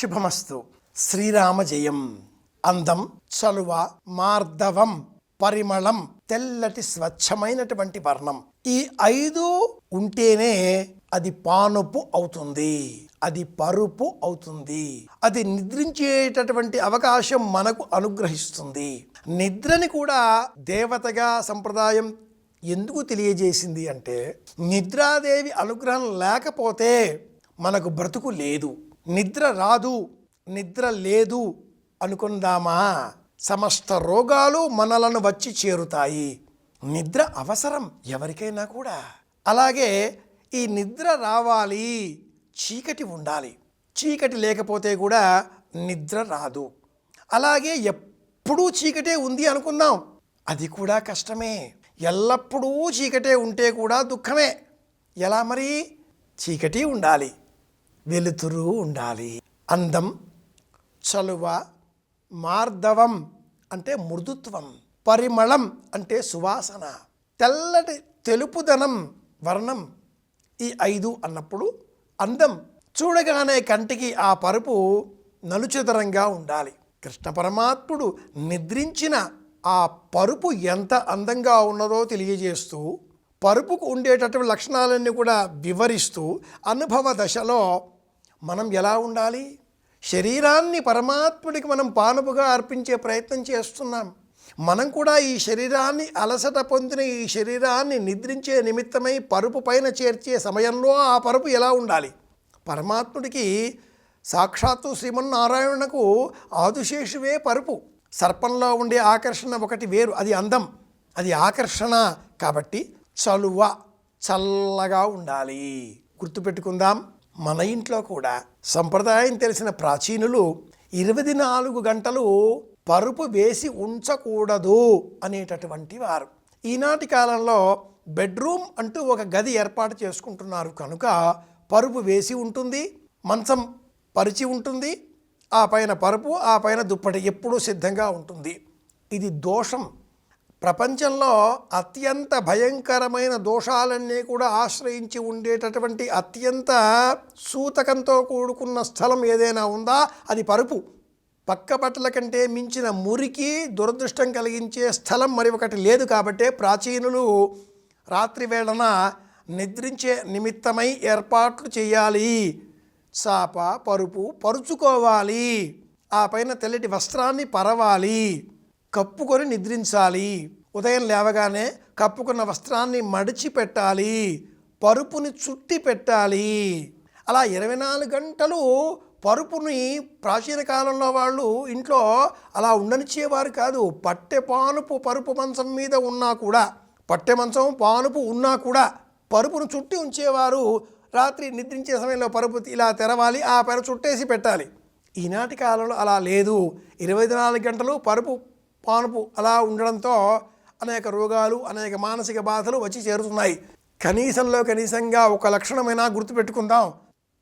శుభమస్తు. శ్రీరామ జయం అందం చలువ మార్ధవం పరిమళం తెల్లటి స్వచ్ఛమైనటువంటి వర్ణం. ఈ ఐదు ఉంటేనే అది పానుపు అవుతుంది. అది పరుపు అవుతుంది. అది నిద్రించేటటువంటి అవకాశం మనకు అనుగ్రహిస్తుంది. నిద్రని కూడా దేవతగా సంప్రదాయం ఎందుకు తెలియజేసింది అంటే నిద్రాదేవి అనుగ్రహం లేకపోతే మనకు బ్రతుకు లేదు. నిద్ర రాదు నిద్ర లేదు అనుకుందామా? సమస్త రోగాలు మనలను వచ్చి చేరుతాయి. నిద్ర అవసరం ఎవరికైనా కూడా. అలాగే ఈ నిద్ర రావాలి చీకటి ఉండాలి. చీకటి లేకపోతే కూడా నిద్ర రాదు. అలాగే ఎప్పుడూ చీకటే ఉంది అనుకుందాం. అది కూడా కష్టమే. ఎల్లప్పుడూ చీకటే ఉంటే కూడా దుఃఖమే. ఎలా మరి? చీకటి ఉండాలి. వెలుతురు ఉండాలి. అందం చలువ మార్ధవం అంటే మృదుత్వం పరిమళం అంటే సువాసన తెల్లటి తెలుపుదనం వర్ణం ఈ ఐదు అన్నప్పుడు అందం చూడగానే కంటికి ఆ పరుపు నలుచదరంగా ఉండాలి. కృష్ణ పరమాత్ముడు నిద్రించిన ఆ పరుపు ఎంత అందంగా ఉన్నదో తెలియజేస్తూ పరుపుకు ఉండేటటువంటి లక్షణాలన్నీ కూడా వివరిస్తూ అనుభవ దశలో మనం ఎలా ఉండాలి? శరీరాన్ని పరమాత్ముడికి మనం పానుపుగా అర్పించే ప్రయత్నం చేస్తున్నాం. మనం కూడా ఈ శరీరాన్ని అలసట పొందిన ఈ శరీరాన్ని నిద్రించే నిమిత్తమై పరుపు పైన చేర్చే సమయంలో ఆ పరుపు ఎలా ఉండాలి? పరమాత్ముడికి సాక్షాత్తు శ్రీమన్నారాయణకు ఆదుశేషువే పరుపు. సర్పంలో ఉండే ఆకర్షణ ఒకటి వేరు అది అందం. అది ఆకర్షణ కాబట్టి చలువ చల్లగా ఉండాలి. గుర్తుపెట్టుకుందాం. మన ఇంట్లో కూడా సంప్రదాయం తెలిసిన ప్రాచీనులు ఇరవై నాలుగు గంటలు పరుపు వేసి ఉంచకూడదు అనేటటువంటి వారు. ఈనాటి కాలంలో బెడ్రూమ్ అంటూ ఒక గది ఏర్పాటు చేసుకుంటున్నారు కనుక పరుపు వేసి ఉంటుంది మంచం పరిచి ఉంటుంది ఆ పైన పరుపు ఆ పైన దుప్పటి ఎప్పుడూ సిద్ధంగా ఉంటుంది. ఇది దోషం. ప్రపంచంలో అత్యంత భయంకరమైన దోషాలన్నీ కూడా ఆశ్రయించి ఉండేటటువంటి అత్యంత సూతకంతో కూడుకున్న స్థలం ఏదైనా ఉందా? అది పరుపు. పక్క బట్టల కంటే మించిన మురికి దురదృష్టం కలిగించే స్థలం మరి ఒకటి లేదు కాబట్టే ప్రాచీనులు రాత్రి వేళన నిద్రించే నిమిత్తమై ఏర్పాట్లు చేయాలి. చాప పరుపు పరుచుకోవాలి. ఆ పైన తెల్లటి వస్త్రాన్ని పరవాలి. కప్పుకొని నిద్రించాలి. ఉదయం లేవగానే కప్పుకున్న వస్త్రాన్ని మడిచి పెట్టాలి పరుపుని చుట్టి పెట్టాలి. అలా ఇరవై నాలుగు గంటలు పరుపుని ప్రాచీన కాలంలో వాళ్ళు ఇంట్లో అలా ఉండనిచ్చేవారు కాదు. పట్టె పానుపు పరుపు మంచం మీద ఉన్నా కూడా పట్టె మంచం పానుపు ఉన్నా కూడా పరుపును చుట్టి ఉంచేవారు. రాత్రి నిద్రించే సమయంలో పరుపు ఇలా తెరవాలి ఆ పెర చుట్టేసి పెట్టాలి. ఈనాటి కాలంలో అలా లేదు. ఇరవై నాలుగు గంటలు పరుపు పానుపు అలా ఉండడంతో అనేక రోగాలు అనేక మానసిక బాధలు వచ్చి చేరుతున్నాయి. కనీసంలో కనీసంగా ఒక లక్షణమైనా గుర్తుపెట్టుకుందాం.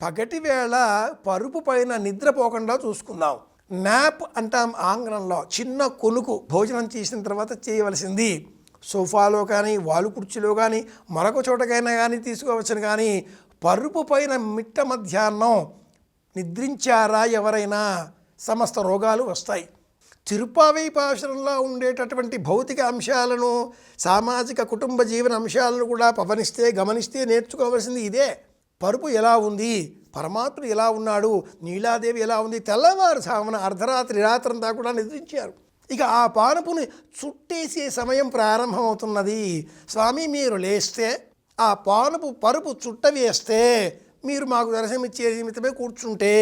పగటి వేళ పరుపు పైన నిద్రపోకుండా చూసుకుందాం. నాప్ అంటాం ఆంగ్లంలో. చిన్న కొనుకు భోజనం చేసిన తర్వాత చేయవలసింది. సోఫాలో కానీ వాలు కుర్చీలో కానీ మరొక చోటకైనా కానీ తీసుకోవచ్చును కానీ పరుపు పైన మిట్ట మధ్యాహ్నం నిద్రించారా ఎవరైనా? సమస్త రోగాలు వస్తాయి. తిరుపావైపాసురంలో ఉండేటటువంటి భౌతిక అంశాలను సామాజిక కుటుంబ జీవన అంశాలను కూడా పవనిస్తే గమనిస్తే నేర్చుకోవాల్సింది ఇదే. పరుపు ఎలా ఉంది? పరమాత్ముడు ఎలా ఉన్నాడు? నీలాదేవి ఎలా ఉంది? తెల్లవారు సామన అర్ధరాత్రి రాత్రంతా కూడా నిద్రించారు. ఇక ఆ పానుపుని చుట్టేసే సమయం ప్రారంభమవుతున్నది. స్వామి మీరు లేస్తే ఆ పానుపు పరుపు చుట్ట వేస్తే మీరు మాకు దర్శనమిచ్చే నిమిత్తమే కూర్చుంటే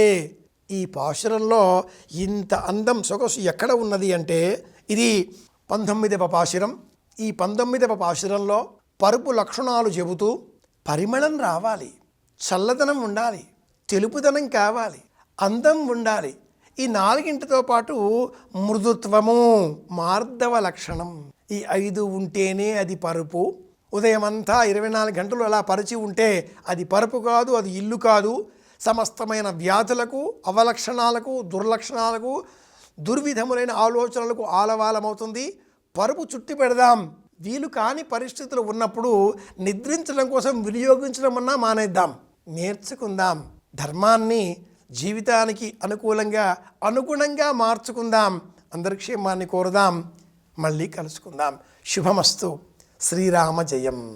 ఈ పాశురంలో ఇంత అందం సొగసు ఎక్కడ ఉన్నది అంటే ఇది పంతొమ్మిదవ పాశురం. ఈ పంతొమ్మిదవ పాశురంలో పరుపు లక్షణాలు చెబుతూ పరిమళం రావాలి చల్లదనం ఉండాలి తెలుపుదనం కావాలి అందం ఉండాలి. ఈ నాలుగింటితో పాటు మృదుత్వము మార్దవ లక్షణం. ఈ ఐదు ఉంటేనే అది పరుపు. ఉదయం అంతా ఇరవై నాలుగు గంటలు అలా పరిచి ఉంటే అది పరుపు కాదు అది ఇల్లు కాదు సమస్తమైన వ్యాధులకు అవలక్షణాలకు దుర్లక్షణాలకు దుర్విధములైన ఆలోచనలకు ఆలవాలమవుతుంది. పరుపు చుట్టి పెడదాం. వీలు కాని పరిస్థితులు ఉన్నప్పుడు నిద్రించడం కోసం వినియోగించడం అన్నా మానేద్దాం. నేర్చుకుందాం. ధర్మాన్ని జీవితానికి అనుకూలంగా అనుగుణంగా మార్చుకుందాం. అందరి క్షేమాన్ని కోరుదాం. మళ్ళీ కలుసుకుందాం. శుభమస్తు. శ్రీరామ జయం.